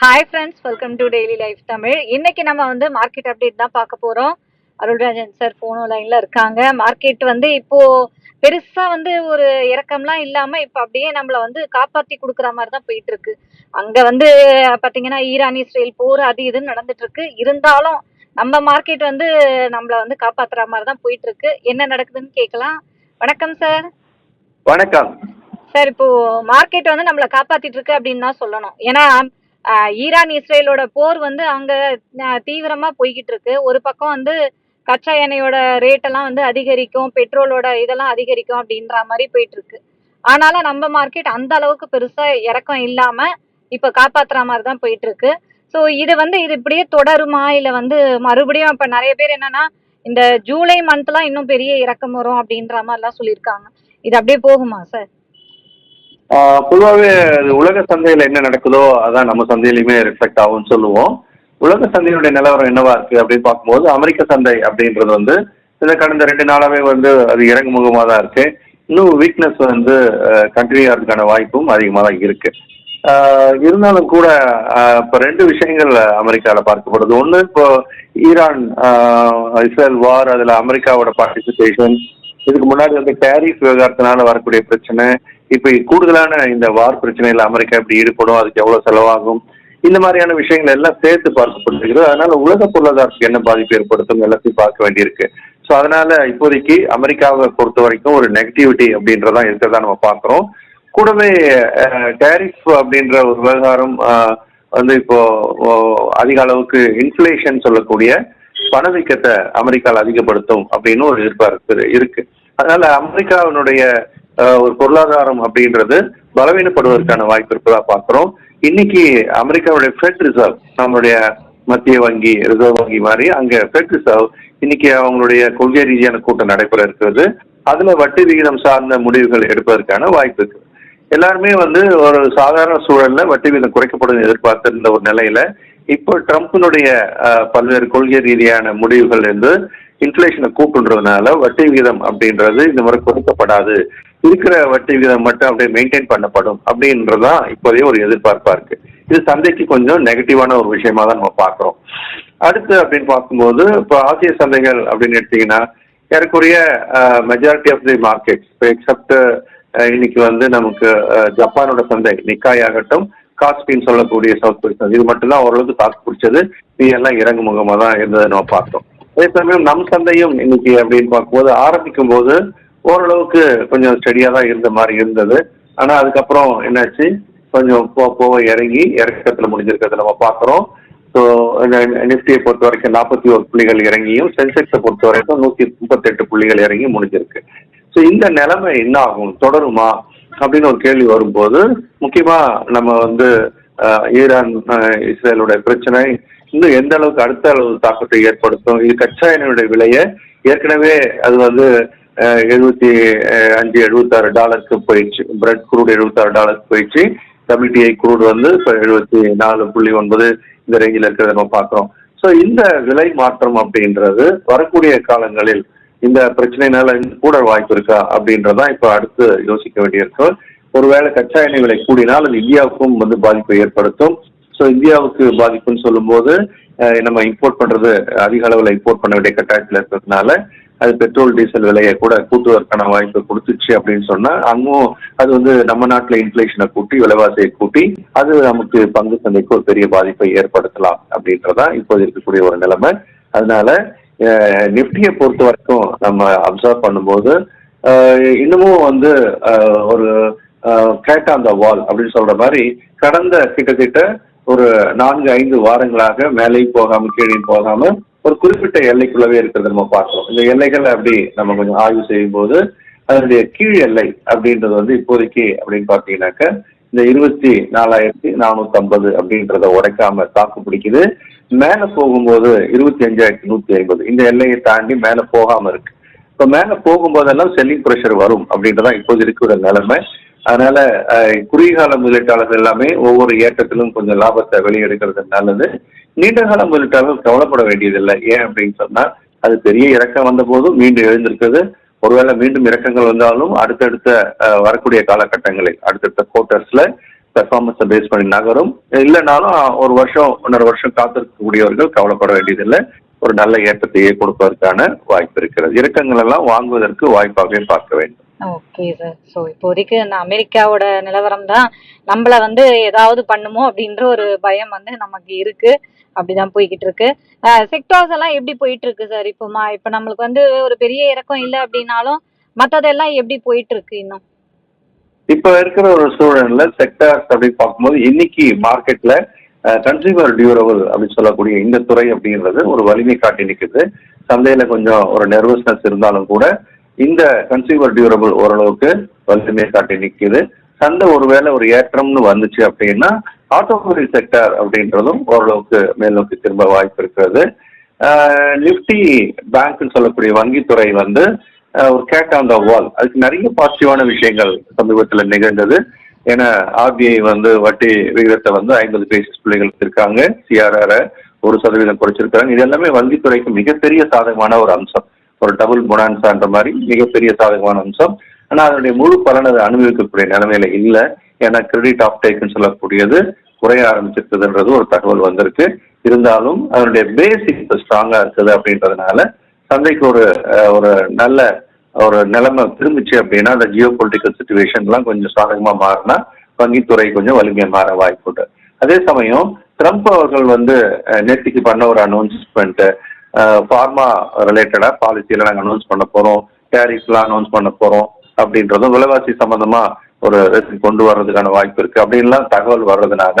Hi friends welcome to daily life Tamil இன்னைக்கு நம்ம வந்து மார்க்கெட் அப்டேட் தான் பார்க்க போறோம். அருள்ராஜன் சார் போனோ லைன்ல இருக்காங்க. மார்க்கெட் வந்து இப்போ பெருசா வந்து ஒரு இறக்கம்லாம் இல்லாம இப்போ அப்படியே நம்மள வந்து காப்பாத்தி கொடுக்குற மாதிரி தான் போயிட்டு இருக்கு. அங்க வந்து பாத்தீங்கன்னா ஈரான் இஸ்ரேல் போர் அது இதுன்னு நடந்துட்டு இருக்கு. இருந்தாலும் நம்ம மார்க்கெட் வந்து நம்மள வந்து காப்பாத்துற மாதிரி தான் போயிட்டு இருக்கு. என்ன நடக்குதுன்னு கேட்கலாம். வணக்கம் சார் வணக்கம். சார் இப்போ மார்க்கெட் வந்து நம்மளை காப்பாத்திட்டு இருக்கு அப்படின்னு தான் சொல்லணும். ஏன்னா ஈரான் இஸ்ரேலோட போர் வந்து அங்க தீவிரமா போய்கிட்டு இருக்கு ஒரு பக்கம் வந்து கச்சா எண்ணெயோட ரேட் எல்லாம் வந்து அதிகரிக்கும் பெட்ரோலோட இதெல்லாம் அதிகரிக்கும் அப்படின்ற மாதிரி போயிட்டு இருக்கு ஆனாலும் நம்ம மார்க்கெட் அந்த அளவுக்கு பெருசா இறக்கம் இல்லாம இப்ப காப்பாத்துற மாதிரி தான் போயிட்டு இருக்கு ஸோ இது வந்து இது இப்படியே தொடருமா? இல்ல வந்து மறுபடியும் இப்ப நிறைய பேர் என்னன்னா இந்த ஜூலை மந்த்லாம் இன்னும் பெரிய இறக்கம் வரும் அப்படின்ற மாதிரிலாம் சொல்லியிருக்காங்க. இது அப்படியே போகுமா சார் பொதுவாகவே அது உலக சந்தையில் என்ன நடக்குதோ அதான் நம்ம சந்தையிலையுமே ரிஃப்ளெக்ட் ஆகும்னு சொல்லுவோம். உலக சந்தையினுடைய நிலவரம் என்னவா இருக்கு அப்படின்னு பார்க்கும்போது அமெரிக்க சந்தை அப்படின்றது வந்து இந்த கடந்த ரெண்டு நாளாவே வந்து அது இறங்குமுகமாக தான் இருக்கு. இன்னும் வீக்னஸ் வந்து கண்டினியூ ஆகிறதுக்கான வாய்ப்பும் அதிகமாக தான் இருக்கு இருந்தாலும் கூட இப்போ ரெண்டு விஷயங்கள் அமெரிக்காவில் பார்க்கப்படுது. ஒன்று இப்போ ஈரான் இஸ்ரேல் வார் அதில் அமெரிக்காவோட பார்ட்டிசிபேஷன் இதுக்கு முன்னாடி வந்து டேரிஃப் விவகாரத்தினால வரக்கூடிய பிரச்சனை இப்போ கூடுதலான இந்த வார் பிரச்சனையில் அமெரிக்கா இப்படி ஈடுபடும் அதுக்கு எவ்வளோ செலவாகும்? இந்த மாதிரியான விஷயங்கள் எல்லாம் சேர்த்து பார்க்கப்படுகிறது அதனால உலக பொருளாதாரத்துக்கு என்ன பாதிப்பு ஏற்படுத்தும் எல்லாத்தையும் பார்க்க வேண்டியிருக்கு. ஸோ அதனால இப்போதைக்கு அமெரிக்காவை பொறுத்த வரைக்கும் ஒரு நெகட்டிவிட்டி அப்படின்றதான் இருக்கிறதா நம்ம பார்க்குறோம். கூடவே டேரிஃப் அப்படின்ற ஒரு விவகாரம் வந்து இப்போ அதிக அளவுக்கு இன்ஃப்ளேஷன் சொல்லக்கூடிய பணவீக்கத்தை அமெரிக்காவில் அதிகப்படுத்தும் அப்படின்னு ஒரு எதிர்பார்ப்பு இருக்கு. அதனால அமெரிக்காவினுடைய ஒரு பொருளாதாரம் அப்படின்றது பலவீனப்படுவதற்கான வாய்ப்பு இருப்பதா பார்க்கிறோம். இன்னைக்கு அமெரிக்காவுடைய ஃபெட் ரிசர்வ் நம்மளுடைய மத்திய வங்கி ரிசர்வ் வங்கி மாதிரி அங்க ஃபெட் ரிசர்வ் இன்னைக்கு அவங்களுடைய கொள்கை ரீதியான கூட்டம் நடைபெற இருக்கிறது. அதுல வட்டி விகிதம் சார்ந்த முடிவுகள் எடுப்பதற்கான வாய்ப்பு இருக்கு. எல்லாருமே வந்து ஒரு சாதாரண சூழல்ல வட்டி விகிதம் குறைக்கப்படும் எதிர்பார்த்திருந்த ஒரு நிலையில இப்போ ட்ரம்ப்பினுடைய பல்வேறு கொள்கை ரீதியான முடிவுகள் இருந்து இன்ஃபிளேஷனை கூப்பிடுறதுனால வட்டி விகிதம் அப்படின்றது இந்த முறை குறைக்கப்படாது. இருக்கிற வட்டி விகிதம் மட்டும் அப்படியே மெயின்டைன் பண்ணப்படும் அப்படின்றதுதான் இப்போதைய ஒரு எதிர்பார்ப்பா இருக்கு. இது சந்தைக்கு கொஞ்சம் நெகட்டிவான ஒரு விஷயமா தான் நம்ம பார்க்குறோம். அடுத்து அப்படின்னு பார்க்கும்போது இப்போ ஆசிய சந்தைகள் அப்படின்னு எடுத்தீங்கன்னா ஏறக்குறைய மெஜாரிட்டி ஆஃப் தி மார்க்கெட்ஸ் இப்போ எக்ஸப்ட் இன்னைக்கு வந்து நமக்கு ஜப்பானோட சந்தை நிக்காய் ஆகட்டும் காஸ்பின்னு சொல்லக்கூடிய சவுத் கொரியா இது மட்டும்தான் ஓரளவுக்கு தாக்கு பிடிச்சது. இது எல்லாம் இறங்கு முகமாக தான் இருந்ததை நம்ம பார்த்தோம். அதே சமயம் நம் சந்தையும் இன்னைக்கு அப்படின்னு பார்க்கும்போது ஆரம்பிக்கும் போது ஓரளவுக்கு கொஞ்சம் ஸ்டெடியாக தான் இருந்த மாதிரி இருந்தது. ஆனால் அதுக்கப்புறம் என்னாச்சு? கொஞ்சம் போக போக இறங்கி இறக்கத்தில் முடிஞ்சிருக்கிறத நம்ம பார்க்குறோம். ஸோ நிஃப்டியை பொறுத்த வரைக்கும் நாற்பத்தி ஒரு புள்ளிகள் இறங்கியும் சென்செக்ஸை பொறுத்த வரைக்கும் நூற்றி முப்பத்தெட்டு புள்ளிகள் இறங்கி முடிஞ்சிருக்கு. ஸோ இந்த நிலைமை என்ன ஆகும்? தொடருமா? அப்படின்னு ஒரு கேள்வி வரும்போது முக்கியமாக நம்ம வந்து ஈரான் இஸ்ரேலுடைய பிரச்சனை இன்னும் எந்த அளவுக்கு அடுத்த அளவு தாக்கத்தை ஏற்படுத்தும்? இது கச்சா எண்ணெயுடைய விலையை ஏற்கனவே அது வந்து எழுபத்தி அஞ்சு எழுபத்தாறு டாலருக்கு போயிடுச்சு. பிரெட் குரூட் எழுபத்தாறு டாலருக்கு போயிடுச்சு. டபிள்யூடிஐ குரூட் வந்து இப்போ எழுபத்தி நாலு புள்ளி ஒன்பது இந்த ரேஞ்சில் இருக்கிறத நம்ம பார்க்குறோம். ஸோ இந்த விலை மாற்றம் அப்படின்றது வரக்கூடிய காலங்களில் இந்த பிரச்சனைனால கூட வாய்ப்பு இருக்கா அப்படின்றதான் இப்போ அடுத்து யோசிக்க வேண்டியிருக்கு. ஒருவேளை கச்சா எண்ணெய் விலை கூடினால் அது இந்தியாவுக்கும் வந்து பாதிப்பை ஏற்படுத்தும். ஸோ இந்தியாவுக்கு பாதிப்புன்னு சொல்லும்போது நம்ம இம்போர்ட் பண்றது அதிக அளவில் இம்போர்ட் பண்ண வேண்டிய கட்டாயத்தில் இருக்கிறதுனால அது பெட்ரோல் டீசல் விலையை கூட கூட்டுவதற்கான வாய்ப்பு கொடுத்துச்சு அப்படின்னு சொன்னா அங்கும் அது வந்து நம்ம நாட்டில் இன்ஃப்ளேஷனை கூட்டி விலைவாசியை கூட்டி அது நமக்கு பங்கு சந்தைக்கு ஒரு பெரிய பாதிப்பை ஏற்படுத்தலாம் அப்படின்றதான் இப்போது இருக்கக்கூடிய ஒரு நிலைமை. அதனால நிப்டியை பொறுத்த வரைக்கும் நம்ம அப்சர்வ் பண்ணும்போது இன்னமும் வந்து ஒரு கேட் ஆன் த வால் அப்படின்னு சொல்ற மாதிரி கடந்த கிட்டத்தட்ட ஒரு நான்கு ஐந்து வாரங்களாக மேலேயும் போகாம கீழே போகாம ஒரு குறிப்பிட்ட எல்லைக்குள்ளவே இருக்கிறத நம்ம பார்க்கிறோம். இந்த எல்லைகளை அப்படி நம்ம கொஞ்சம் ஆய்வு செய்யும் போது அதனுடைய கீழ் எல்லை அப்படின்றது வந்து இப்போதைக்கு அப்படின்னு பார்த்தீங்கன்னாக்க இந்த இருபத்தி நாலாயிரத்தி நானூத்தி ஐம்பது அப்படின்றத உடைக்காம தாக்கு பிடிக்குது. மேல போகும்போது இருபத்தி அஞ்சாயிரத்தி நூத்தி ஐம்பது. இந்த எல்லையை தாண்டி மேல போகாம இருக்கு. இப்ப மேல போகும்போதெல்லாம் செல்லிங் ப்ரெஷர் வரும் அப்படின்றதான் இப்போது இருக்கிற நிலைமை. அதனால குறுகால முதலீட்டாளர்கள் எல்லாமே ஒவ்வொரு ஏற்றத்திலும் கொஞ்சம் லாபத்தை வெளியெடுக்கிறது நல்லது. நீண்ட காலம் முதலீட்டாளர்கள் கவலைப்பட வேண்டியதில்லை. ஏன் அப்படின்னு சொன்னால் அது பெரிய இறக்கம் வந்த போதும் மீண்டும் எழுந்திருக்குது ஒருவேளை மீண்டும் இறக்கங்கள் வந்தாலும் அடுத்தடுத்த வரக்கூடிய காலகட்டங்களில் அடுத்தடுத்த குவார்டர்ஸ்ல பெர்ஃபார்மன்ஸை பேஸ் பண்ணி நகரும். இல்லைனாலும் ஒரு வருஷம் ஒன்றரை வருஷம் காத்திருக்கக்கூடியவர்கள் கவலைப்பட வேண்டியதில்லை. ஒரு நல்ல ஏற்றத்தையே கொடுப்பதற்கான வாய்ப்பு இருக்கிறது. இறக்கங்கள் எல்லாம் வாங்குவதற்கு வாய்ப்பாகவே பார்க்க வேண்டும். ஓகே சார் ஸோ இப்போதைக்கு இந்த அமெரிக்காவோட நிலவரம் தான் நம்மள வந்து ஏதாவது பண்ணுமோ அப்படின்ற ஒரு பயம் வந்து நமக்கு இருக்கு. அப்படிதான் போய்கிட்டு இருக்கு செக்டார்ஸ் எல்லாம் எப்படி போயிட்டு இருக்கு சார் இப்போ மா இப்போ நம்மளுக்கு வந்து ஒரு பெரிய இறக்கம் இல்லை அப்படின்னாலும் மற்றதெல்லாம் எப்படி போயிட்டு இருக்கு இன்னும்? இப்ப இருக்கிற ஒரு சூழல்ல செக்டர்ஸ் அப்படின்னு பார்க்கும்போது இன்னைக்கு மார்க்கெட்ல கன்சியூமர் டியூரபிள் அப்படின்னு சொல்லக்கூடிய இந்த துறை அப்படின்றது ஒரு வலிமை காட்டி நிக்குது. சந்தையில கொஞ்சம் ஒரு நெர்வஸ்னஸ் இருந்தாலும் கூட இந்த கன்சியூமர் டியூரபிள் ஓரளவுக்கு வலிமை காட்டி நிற்குது சந்தை ஒருவேளை ஒரு ஏற்றம்னு வந்துச்சு அப்படின்னா ஆட்டோமொபைல் செக்டர் அப்படின்றதும் ஓரளவுக்கு மேல் நோக்கி திரும்ப வாய்ப்பு இருக்கிறது. நிஃப்டி பேங்க்னு சொல்லக்கூடிய வங்கித்துறை வந்து ஒரு கேட் ஆன் த வால் அதுக்கு நிறைய பாசிட்டிவான விஷயங்கள் சமீபத்தில் நிகழ்ந்தது. ஏன்னா ஆர்பிஐ வந்து வட்டி விகிதத்தை வந்து ஐம்பது பேசிஸ் பிள்ளைகளுக்கு இருக்காங்க சிஆர்ஆர் ஒரு சதவீதம் குறைச்சிருக்காங்க இது எல்லாமே வங்கித்துறைக்கு மிகப்பெரிய சாதகமான ஒரு அம்சம். ஒரு டபுள் பொனான்சான்ற மாதிரி மிகப்பெரிய சாதகமான அம்சம். ஆனால் அதனுடைய முழு பலன் அதை அனுபவிக்கக்கூடிய நிலைமையில இல்லை. ஏன்னா கிரெடிட் ஆப்டேக்னு சொல்லக்கூடியது குறைய ஆரம்பிச்சிருக்குதுன்றது ஒரு தகவல் வந்திருக்கு. இருந்தாலும் அதனுடைய பேசிக் இப்போ ஸ்ட்ராங்கா இருக்குது அப்படின்றதுனால சந்தைக்கு ஒரு ஒரு நல்ல ஒரு நிலைமை திரும்பிச்சு அப்படின்னா அந்த ஜியோ பொலிட்டிக்கல் சுச்சுவேஷன்லாம் கொஞ்சம் சாதகமா மாறினா வங்கித்துறை கொஞ்சம் வலிமையா மாற வாய்ப்பு உண்டு. அதே சமயம் ட்ரம்ப் அவர்கள் வந்து நேற்றுக்கு பண்ண ஒரு அனௌன்ஸ்மெண்ட் ஃபார்மா ரிலேட்டடா பாலிசியில நாங்கள் அனௌன்ஸ் பண்ண போறோம். டேரிஃப்லாம் அனௌன்ஸ் பண்ண போறோம். அப்படின்றதும் விலைவாசி சம்பந்தமா ஒரு கொண்டு வர்றதுக்கான வாய்ப்பு இருக்கு. அப்படின்லாம் தகவல் வர்றதுனால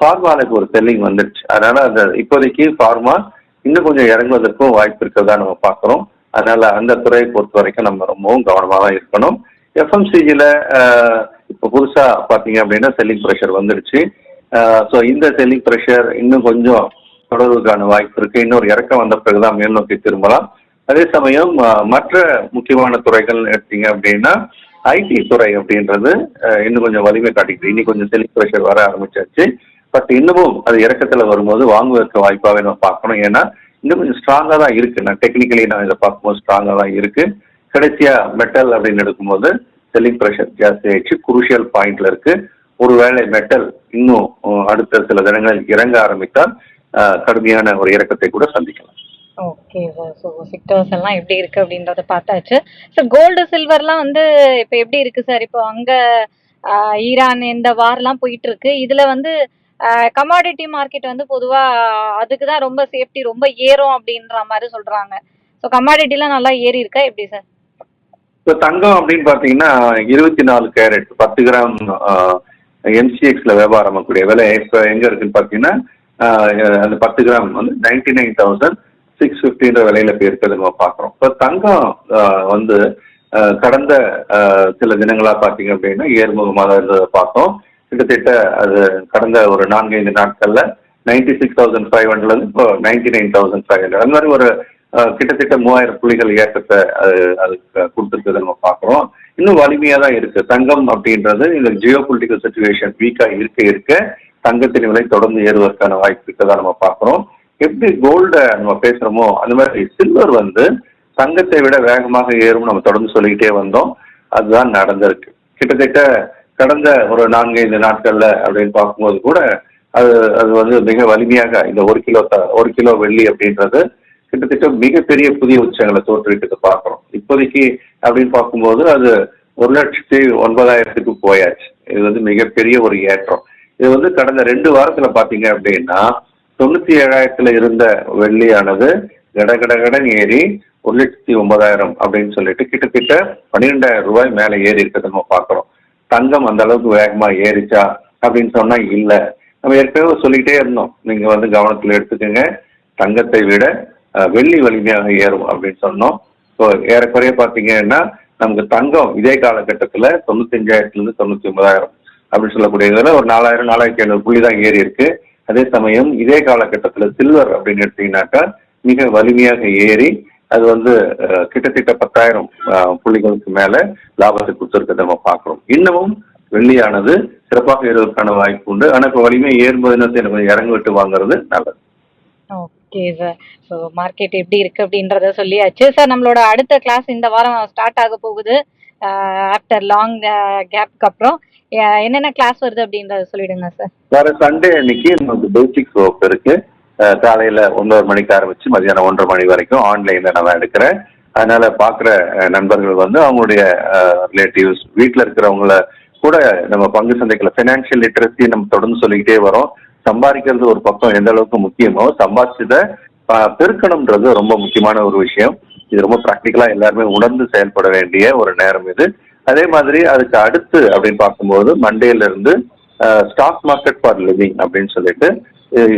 ஃபார்மாலுக்கு ஒரு செல்லிங் வந்துடுச்சு அதனால அந்த இப்போதைக்கு ஃபார்மா இன்னும் கொஞ்சம் இறங்குவதற்கும் வாய்ப்பு இருக்கிறதா நம்ம பார்க்குறோம். அதனால அந்த துறையை பொறுத்த வரைக்கும் நம்ம ரொம்பவும் கவனமாக தான் இருக்கணும். எஃப்எம்சிஜியில் இப்போ புதுசாக பார்த்தீங்க அப்படின்னா செல்லிங் ப்ரெஷர் வந்துடுச்சு ஸோ இந்த செல்லிங் ப்ரெஷர் இன்னும் கொஞ்சம் தொடர்வதற்கான வாய்ப்பு இருக்கு. இன்னொரு இறக்கம் வந்த பிறகுதான் மேல் நோக்கி திரும்பலாம். அதே சமயம் மற்ற முக்கியமான துறைகள் எடுத்தீங்க அப்படின்னா ஐடி துறை அப்படின்றது இன்னும் கொஞ்சம் வலிமை காட்டிக்கிட்டு இன்னி கொஞ்சம் செல்லிங் ப்ரெஷர் வர ஆரம்பிச்சாச்சு. பட் இன்னமும் அது இறக்கத்துல வரும்போது வாங்குவதற்கு வாய்ப்பாகவே நம்ம பார்க்கணும். ஏன்னா இன்னும் கொஞ்சம் ஸ்ட்ராங்காக தான் இருக்கு. நான் டெக்னிக்கலி நான் இதை பார்க்கும்போது ஸ்ட்ராங்காக தான் இருக்கு. கடைசியா மெட்டல் அப்படின்னு எடுக்கும்போது செல்லிங் ப்ரெஷர் ஜாஸ்தி ஆயிடுச்சு. குரூஷியல் பாயிண்ட்ல இருக்கு. ஒருவேளை மெட்டல் இன்னும் அடுத்த சில தினங்களில் இறங்க ஆரம்பித்தால் கடுமையான ஒரு இறக்கத்தை கூட சந்திக்கலாம். ஓகே சார் ஸோ செக்டர்ஸ் எல்லாம் எப்படி இருக்கு அப்படின்றத பார்த்தாச்சு. சார் கோல்டு சில்வர்லாம் வந்து இப்போ எப்படி இருக்கு சார் இப்போ அங்க ஈரான் இந்த வார்லாம் போயிட்டு இருக்கு இதுல வந்து கமாடிட்டி மார்க்கெட் வந்து பொதுவா அதுக்கு தான் ரொம்ப சேஃப்டி ரொம்ப ஏறும் அப்படின்ற மாதிரி சொல்றாங்க. ஸோ கமாடிட்டிலாம் நல்லா ஏறி இருக்கா? எப்படி சார் இப்போ தங்கம் அப்படின்னு பார்த்தீங்கன்னா இருபத்தி நாலு கேரட் பத்து கிராம் எம்சிஎக்ஸ்ல வியாபாரம் ஆகக்கூடிய விலை இப்போ எங்க இருக்குன்னு பார்த்தீங்கன்னா அந்த பத்து கிராம் வந்து நைன்டி நைன் தௌசண்ட் சிக்ஸ் ஃபிஃப்டின்ற விலையில போய் இருக்கிறது நம்ம பார்க்குறோம். இப்போ தங்கம் வந்து கடந்த சில தினங்களாக பார்த்தீங்க அப்படின்னா ஏர்முகமாக இருந்ததை பார்த்தோம். கிட்டத்தட்ட அது கடந்த ஒரு நான்கைந்து நாட்களில் ninety six thousand five hundred இப்போ ninety nine thousand five hundred. அந்த மாதிரி ஒரு கிட்டத்தட்ட மூவாயிரம் புள்ளிகள் ஏற்றத்தை அது அதுக்கு கொடுத்துருக்கதை நம்ம பார்க்குறோம். இன்னும் வலிமையாக தான் இருக்கு. தங்கம் அப்படின்றது இந்த ஜியோ பொலிட்டிக்கல் சுச்சுவேஷன் வீக்காக இருக்க இருக்க தங்கத்தின் விலை தொடர்ந்து ஏறுவதற்கான வாய்ப்பு இருக்கதா நம்ம பார்க்குறோம். எப்படி கோல்டை நம்ம பேசுகிறோமோ அந்த மாதிரி சில்வர் வந்து தங்கத்தை விட வேகமாக ஏறும் நம்ம தொடர்ந்து சொல்லிக்கிட்டே வந்தோம். அதுதான் நடந்திருக்கு. கிட்டத்தட்ட கடந்த ஒரு நான்கைந்து நாட்கள்ல அப்படின்னு பார்க்கும்போது கூட அது அது வந்து மிக வலிமையாக இந்த ஒரு கிலோ த- ஒரு கிலோ வெள்ளி அப்படின்றது கிட்டத்தட்ட மிகப்பெரிய புதிய உச்சங்களை தோற்றுவிட்டு பார்க்குறோம். இப்போதைக்கு அப்படின்னு பார்க்கும்போது அது ஒரு லட்சத்தி ஒன்பதாயிரத்துக்கு போயாச்சு. இது வந்து மிகப்பெரிய ஒரு ஏற்றம். இது வந்து கடந்த ரெண்டு வாரத்துல பாத்தீங்க அப்படின்னா தொண்ணூத்தி ஏழாயிரத்துல இருந்த வெள்ளியானது கட கட கடன் ஏறி ஒரு லட்சத்தி ஒன்பதாயிரம் அப்படின்னு சொல்லிட்டு கிட்டத்தட்ட பன்னிரெண்டாயிரம் ரூபாய் மேல ஏறி இருக்கிறத நம்ம பார்க்குறோம் தங்கம் அந்த அளவுக்கு வேகமா ஏறிச்சா அப்படின்னு சொன்னா இல்ல. நம்ம ஏற்கனவே சொல்லிக்கிட்டே இருந்தோம். நீங்க வந்து கவனத்துல எடுத்துக்கோங்க. தங்கத்தை விட வெள்ளி வலிமையாக ஏறும் அப்படின்னு சொன்னோம். ஸோ ஏறக்குறைய பார்த்தீங்கன்னா நமக்கு தங்கம் இதே காலகட்டத்தில் தொண்ணூத்தஞ்சாயிரத்துலேருந்து தொண்ணூற்றி ஒன்பதாயிரம் அப்படின்னு சொல்லக்கூடிய இதில் ஒரு நாலாயிரம் நாலாயிரத்தி ஐநூறு புள்ளி தான் ஏறி இருக்கு. அதே சமயம் இதே காலகட்டத்தில் சில்வர் அப்படின்னு எடுத்தீங்கன்னாக்கா மிக வலிமையாக ஏறி அது வந்து கிட்டத்தட்ட பத்தாயிரம் புள்ளிகளுக்கு மேல லாபத்தை கொடுத்துருக்கதை நம்ம பார்க்குறோம். இன்னமும் வெள்ளியானது சிறப்பாக ஏறுவதற்கான வாய்ப்பு உண்டு. ஆனால் இப்போ வலிமை ஏறும்போது நம்ம இறங்க விட்டு வாங்குறது நல்லது. ஓகே சார் ஸோ மார்க்கெட் எப்படி இருக்கு அப்படின்றத சொல்லியாச்சு. சார் நம்மளோட அடுத்த கிளாஸ் இந்த வாரம் ஸ்டார்ட் ஆக போகுது. ஆஃப்டர் லாங் கேப்க்கு அப்புறம் என்னென்ன கிளாஸ் வருது அப்படின்றத சொல்லிடுங்க சார் வர சண்டே அன்னைக்கு நமக்கு பேசிக் வகுப்பு இருக்கு. காலையில ஒன்பது மணிக்கு ஆரம்பிச்சு மதியானம் ஒன்றரை மணி வரைக்கும் ஆன்லைன்ல நான் எடுக்கிறேன். அதனால பார்க்குற நண்பர்கள் வந்து அவங்களுடைய ரிலேட்டிவ்ஸ் வீட்டில் இருக்கிறவங்கள கூட நம்ம பங்கு சந்தைகளை பினான்சியல் லிட்ரஸி நம்ம தொடர்ந்து சொல்லிக்கிட்டே வரோம். சம்பாதிக்கிறது ஒரு பக்கம் எந்த அளவுக்கு முக்கியமோ சம்பாதிச்சதை பெருக்கணும்ன்றது பெருக்கணுன்றது ரொம்ப முக்கியமான ஒரு விஷயம். இது ரொம்ப ப்ராக்டிக்கலாக எல்லாருமே உணர்ந்து செயல்பட வேண்டிய ஒரு நேரம் இது. அதே மாதிரி அதுக்கு அடுத்து அப்படின்னு பார்க்கும்போது மண்டேல இருந்து ஸ்டாக் மார்க்கெட் ஃபார் லிவிங் அப்படின்னு சொல்லிட்டு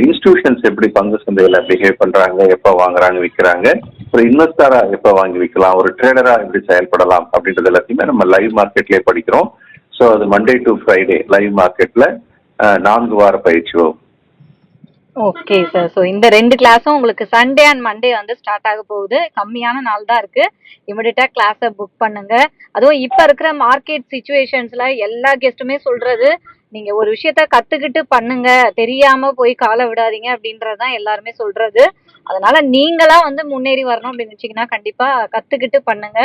இன்ஸ்டிடியூஷன்ஸ் எப்படி பங்கு சந்தையில பிஹேவ் பண்றாங்க எப்போ வாங்குறாங்க விற்கிறாங்க ஒரு இன்வெஸ்டரா எப்போ வாங்கி விற்கலாம் ஒரு ட்ரேடரா எப்படி செயல்படலாம் அப்படின்றது எல்லாத்தையுமே நம்ம லைவ் மார்க்கெட்லயே படிக்கிறோம். ஸோ அது மண்டே டு ஃப்ரைடே லைவ் மார்க்கெட்ல நான்கு வார பயிற்சி ஓகே சார் ஸோ இந்த ரெண்டு கிளாஸும் உங்களுக்கு சண்டே அண்ட் மண்டே வந்து ஸ்டார்ட் ஆக போகுது. கம்மியான நாள் தான் இருக்கு. இமிடியட்டா கிளாஸை புக் பண்ணுங்க. அதுவும் இப்போ இருக்கிற மார்க்கெட் சுச்சுவேஷன்ஸ்ல எல்லா கெஸ்ட்டுமே சொல்றது நீங்க ஒரு விஷயத்த கத்துக்கிட்டு பண்ணுங்க. தெரியாம போய் காலை விடாதீங்க அப்படின்றது தான் எல்லாருமே சொல்றது. அதனால நீங்களா வந்து முன்னேறி வரணும் அப்படின்னு வச்சீங்கன்னா கண்டிப்பா கத்துக்கிட்டு பண்ணுங்க.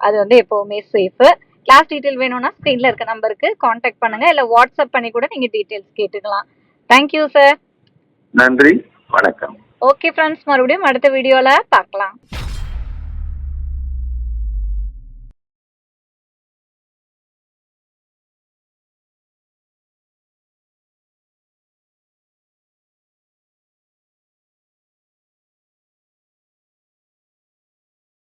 அது வந்து எப்பவுமே சேஃப் கிளாஸ் டீட்டெயில் வேணும்னா ஸ்க்ரீன்ல இருக்க நம்பருக்கு காண்டாக்ட் பண்ணுங்க. இல்ல வாட்ஸ்அப் பண்ணி கூட நீங்க டீட்டெயில்ஸ் கேட்டுக்கலாம். தேங்க்யூ சார் நன்றி வணக்கம். ஓகே ஃப்ரெண்ட்ஸ் மறுபடியும் அடுத்த வீடியோல பார்க்கலாம்.